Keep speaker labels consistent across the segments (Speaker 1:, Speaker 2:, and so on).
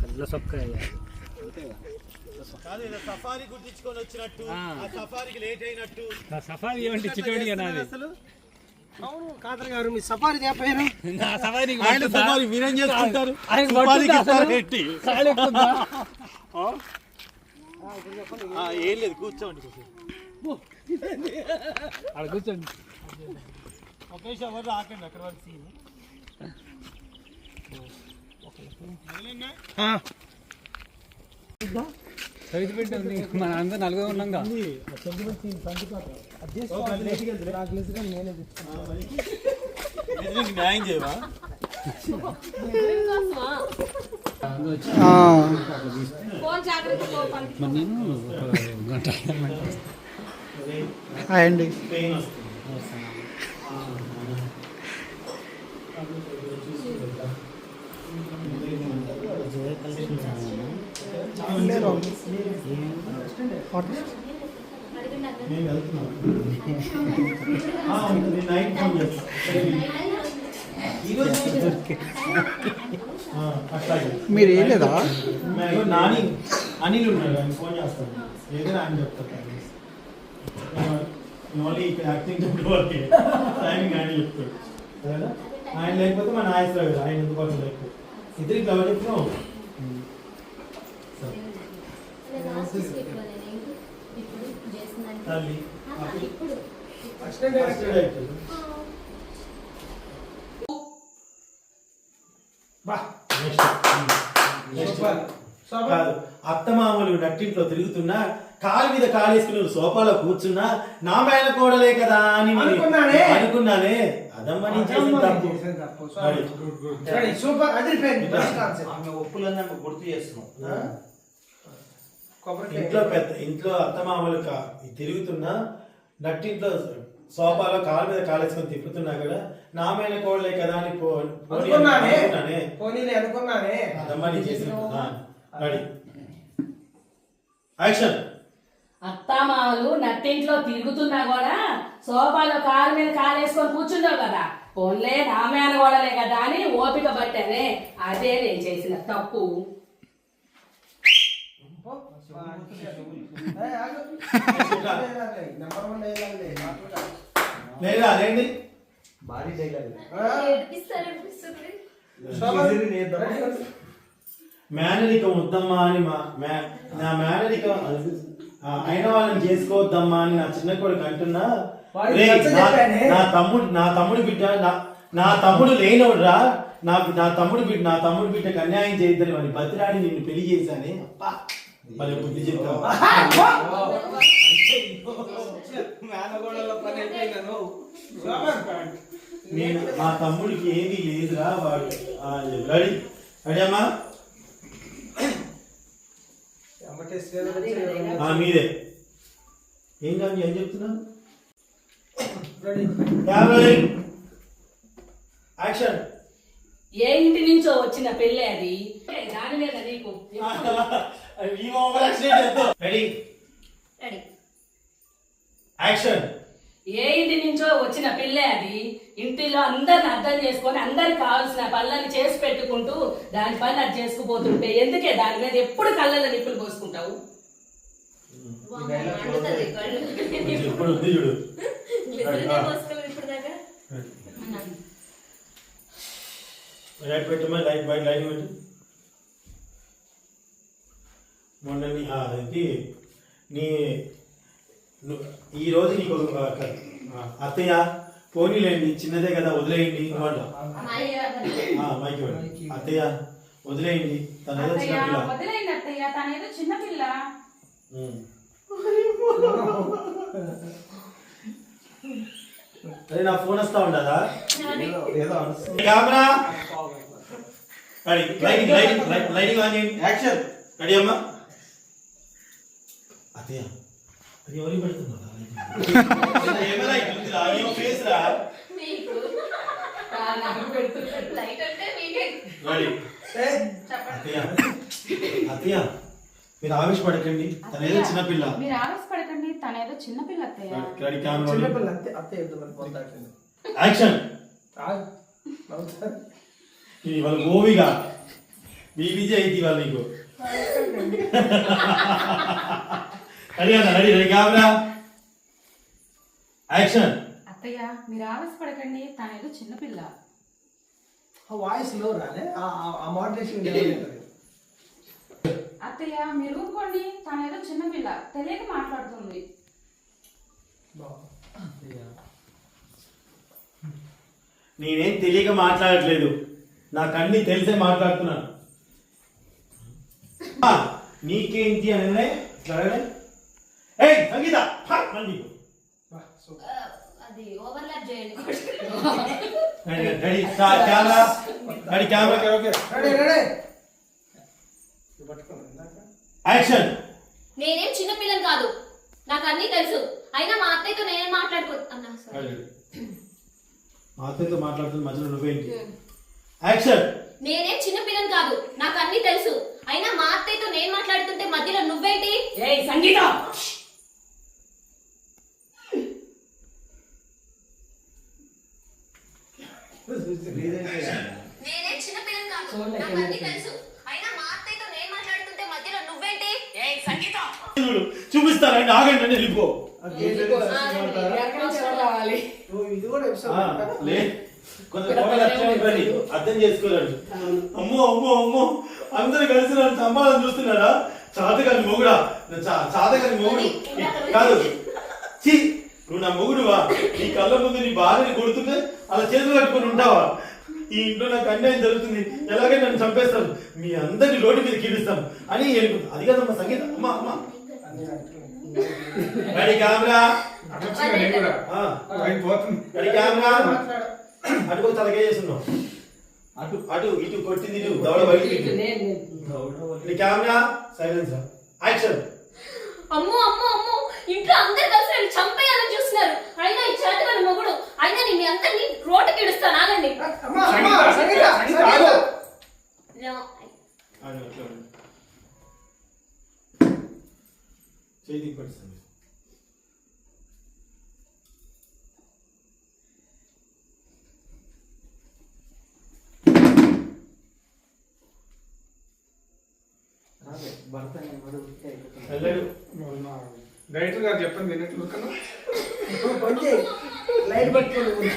Speaker 1: కళ్ళ సొక్క
Speaker 2: సఫారీ గుర్తించుకొని వచ్చినట్టు సఫారీకి లేట్ అయినట్టు
Speaker 1: సఫారీ ఏమంటే చిటోడి నాది
Speaker 2: అసలు
Speaker 3: అవును కాదర్ గారు మీ సఫారీ తేపోయారు
Speaker 1: నా సఫారీ
Speaker 2: ఆయన సఫారీ మీరేం చేసుకుంటారు
Speaker 1: ఆయన
Speaker 2: సఫారీకి ఏం లేదు కూర్చోండి.
Speaker 1: ఆడ కూర్చోండి.
Speaker 2: ఒకే షవర్ రాకండి అక్కడ వరకు సీన్.
Speaker 1: మన అందరం నలుగురు ఉన్నాగా.
Speaker 2: న్యాయం చేయవా?
Speaker 3: హాయ్ అండి.
Speaker 2: నైట్ ఫోన్ చేస్తాను
Speaker 3: మీరు ఏం లేదా?
Speaker 2: నాని అనిల్ ఉన్నాడు ఆయన ఫోన్ చేస్తాను. ఏదైనా ఆయన చెప్తాను ఓన్లీ ఇక్కడ యాక్టింగ్ చెప్పడం వరకే టైమింగ్ ఆయన చెప్తాడు. ఆయన లేకపోతే మన నాయకులు కదా ఆయన ఎందుకు పక్కన లేకపోతే. ఇద్దరికి ఎవరు చెప్తున్నావు తల్లి
Speaker 4: ఆహా, ఇప్పుడు
Speaker 2: కాదు అత్తమామలు నట్టింట్లో తిరుగుతున్నా కాలు మీద కాలు వేసుకుని నువ్వు సోఫాలో కూర్చున్నా నా మేన కోడలే కదా అని నేను
Speaker 3: అనుకున్నానే.
Speaker 2: అనుకున్నానే? అదమ్మా నేను చేసిన తప్పు.
Speaker 3: సూపర్
Speaker 5: గుర్తు చేస్తున్నాం.
Speaker 2: ఇంట్లో పెద్ద ఇంట్లో అత్తమామలు తిరుగుతున్నా నట్టింట్లో సోఫాలో కాలు మీద కాలు వేసుకొని తిప్పుతున్నా కదా నా మేన కోడలే కదా అని
Speaker 3: అనుకున్నానే?
Speaker 2: అనుకున్నానే? అదమ్మా నేను చేసిన రెడీ యాక్షన్
Speaker 6: అత్తామామలు నట్టింట్లో తిరుగుతున్నా కూడా సోఫాలో కాలు మీద కాలు వేసుకొని కూర్చున్నావు కదా. పోన్లే నా మేనగోడలే కదా అని ఓపిక పట్టానే అదే నేను చేసిన తప్పు.
Speaker 2: లేదా
Speaker 5: భారీ డైలాగ్.
Speaker 2: మేనరికం వద్దమ్మా అని మా మే- నా మేనరికం అయిన వాళ్ళని చేసుకోవద్దమ్మా అని నా చిన్న కొడుకు అంటున్నా. నా-
Speaker 3: చెప్పానే.
Speaker 2: నా తమ్ముడు నా తమ్ముడు బిడ్డ నా- నా తమ్ముడు లేనోడ్రా. నాకు నా తమ్ముడు బిడ్డ నా తమ్ముడు బిడ్డకు అన్యాయం చేయొద్దని వాడి బతిరాడి నిన్ను పెళ్ళి చేశానే. అప్పా మరి బుద్ధి చెప్తావు నేను మా తమ్ముడికి ఏమీ లేదురా వాడు. రెడీ రెడీ అమ్మా. ఆ, మీరే ఏం కాదు ఏం చెప్తున్నాను యాభై యాక్షన్
Speaker 6: ఏ ఇంటి నుంచో వచ్చిన పెళ్ళే అది? దాని మీద నీకు
Speaker 2: రెడీ
Speaker 4: రెడీ
Speaker 2: యాక్షన్
Speaker 6: ఏ ఇంటి నుంచో వచ్చిన పిల్లే అది. ఇంటిలో అందరిని అర్థం చేసుకొని అందరికి కావాల్సిన పనులను చేసి పెట్టుకుంటూ దాని పని అది చేసుకుపోతుంటే ఎందుకే దాని మీద ఎప్పుడు కళ్ళల్లో నిప్పులు పోసుకుంటావు?
Speaker 4: అన్నా.
Speaker 2: లైట్ పెట్టమా లైట్ బయట లైట్ పెట్టు మొన్న నీ ఈ రోజు నీకు అత్తయ్య పోనీలేండి చిన్నదే కదా వదిలేయండి ఇవ్వండి. మైక్ అత్తయ్య వదిలేయండి తన ఏదో చిన్న పిల్ల
Speaker 6: వదిలేండి అత్తయ్య తనేదో చిన్నపిల్ల.
Speaker 2: ఉమ్. అరే నా ఫోన్ వస్తా ఉండదా. Camera. Lighting lighting light- lighting on చేయండి.
Speaker 5: యాక్షన్.
Speaker 2: రెడీ అమ్మా. అత్తయ్య అది ఎవరికి పెడుతున్నా కెమెరా ఇట్లుందిరా ఏం ఫేస్ రా
Speaker 4: మీకు.
Speaker 6: ఆ, నాకు పెడుతున్నాడు.
Speaker 4: లైట్ అంటే మీకే.
Speaker 2: రెడీ.
Speaker 4: చెప్పండి.
Speaker 2: అత్తయ్య. అత్తయ్య మీరు ఆవేశపడకండి. తన ఏదో చిన్నపిల్ల
Speaker 7: మీరు ఆవేశపడకండి. తన ఏదో చిన్నపిల్ల అత్తయ్య.
Speaker 3: చిన్నపిల్ల అంతే అత్తే చెప్తామని పోతాడు.
Speaker 2: యాక్షన్. ఇది వాళ్ళ గోవిగా బీబీజీ అయితే వాళ్ళు నీకు. రెడీ అన్న రెడీ రెడీ కెమెరా యాక్షన్
Speaker 7: అత్తయ్య మీరు ఆవేశపడకండి. తన ఏదో చిన్నపిల్ల
Speaker 3: ఆ వాయిస్లో రాలే. ఆ- ఆ- ఆ మోడరేషన్
Speaker 7: అత్తయ్య మీరు ఊరుకోండి. తన ఏదో చిన్నపిల్ల తెలియక మాట్లాడుతుంది.
Speaker 2: నేనేం తెలియక మాట్లాడట్లేదు. నాకు అన్ని తెలిసే మాట్లాడుతున్నాను. ఆ, నీకేంటి అనేది ఏయ్ సంగీత హా, మళ్ళీ.
Speaker 4: ఆ, అది ఓవర్లాప్ చేయండి.
Speaker 2: Ready ready start camera ready camera
Speaker 3: ready ready. పట్టుకోండి ఇందాక.
Speaker 2: యాక్షన్.
Speaker 4: నేనేం చిన్న పిల్లని కాదు. నాకు అన్ని తెలుసు. అయినా మా అత్తయ్యతో నేనేం మాట్లాడుకో.
Speaker 2: మా అత్తయ్యతో మాట్లాడుతున్న మధ్యలో నువ్వేంటి యాక్షన్.
Speaker 4: నేనేం చిన్న పిల్లని కాదు. నాకు అన్ని తెలుసు. అయినా మా అత్తయ్యతో నేను మాట్లాడుతుంటే మధ్యలో నువ్వేంటి?
Speaker 6: ఏయ్ సంగీతం!
Speaker 4: నేనేం చిన్న పిల్లని కాదు. నాకు అన్ని తెలుసు. అయినా మా అత్తయ్యతో నేను మాట్లాడుతుంటే మధ్యలో నువ్వేంటి?
Speaker 6: సంగీతం.
Speaker 2: చూడు ఆగండి అని వెళ్ళిపో. లే ఉంటారు. అర్థం చేసుకోలేండి అమ్మో అమ్మో అమ్మో అందరు కలిసి నన్ను సంపాదన చూస్తున్నారా? చాతగాని మొగుడా? చా- చాతగాని మొగుడు. కాదు ఛీ నువ్వు నా మొగుడువా? నీ కళ్ళ ముందు నీ భార్యని కొడుతుంటే అలా చేతులు కట్టుకొని ఉంటావా? ఈ ఇంట్లో నాకు అన్యాయం జరుగుతుంది. ఎలాగే నన్ను చంపేస్తాను మీ అందరి రోడ్డు మీద కీడుస్తాం అని వెళ్ళిపోతుంది అది కదమ్మా సంగీతం. అమ్మా అమ్మా. Ready camera? ఆ, రెడీ కెమెరా? అటు తలకే చేస్తున్నావు. అటు అటు ఇటు కొట్టింది ఇటు దవడ బయటికి ఇటు.
Speaker 6: నేను
Speaker 2: రెడీ కెమెరా? Silence action.
Speaker 4: అమ్మో అమ్మో అమ్మో. ఇంట్లో అందరు కలిసి నన్ను చంపేయాలని చూస్తున్నారు. అయినా ఈ చేతగాని మొగుడు అయినా నేను మీ అందరినీ రోడ్డుకి ఇడుస్తాను ఆగండి
Speaker 3: అమ్మా అమ్మా సంగీత సంగీత
Speaker 4: నా-
Speaker 2: చేతికి పట్టిస్తాను
Speaker 3: భర్త
Speaker 2: వెళ్ళాడు.
Speaker 1: డైరెక్టర్ గారు చెప్పండి
Speaker 3: కొంచెం లైట్ పట్టుకోండి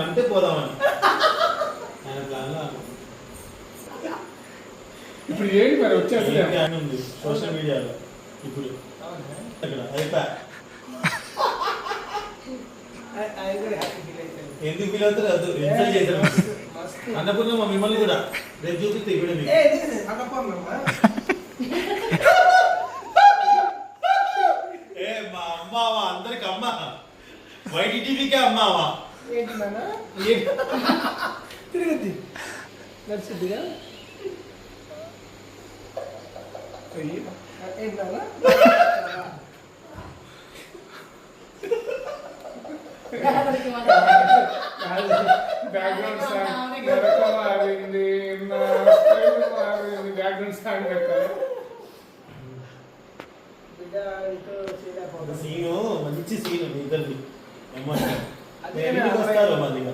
Speaker 2: అంటే పోదామని. ఆయన ప్లాన్
Speaker 1: ఇప్పుడు ఏంటి మరి వచ్చేస్తుంది
Speaker 2: సోషల్ మీడియాలో. ఇప్పుడు ఎందుకు ఫీల్ అవుతారు అది ఇన్సల్ట్ చేశారు. అన్నపూర్ణ మా మిమ్మల్ని కూడా. రేపు చూపిస్తే ఇక్కడ మీకు.
Speaker 3: ఏ
Speaker 2: మా అమ్మావా? అందరికి అమ్మ. YT TVK అమ్మావా
Speaker 3: తిరిగిద్ది. నడిచిద్దిగా ఏంటి నాన్న
Speaker 1: బ్యాక్గ్రౌండ్ సాంగ్ మారింది మారింది బ్యాక్గ్రౌండ్ సాంగ్ పెట్టాలి
Speaker 2: సీను మంచి సీను ఇద్దరిది. వస్తారు మాదిగా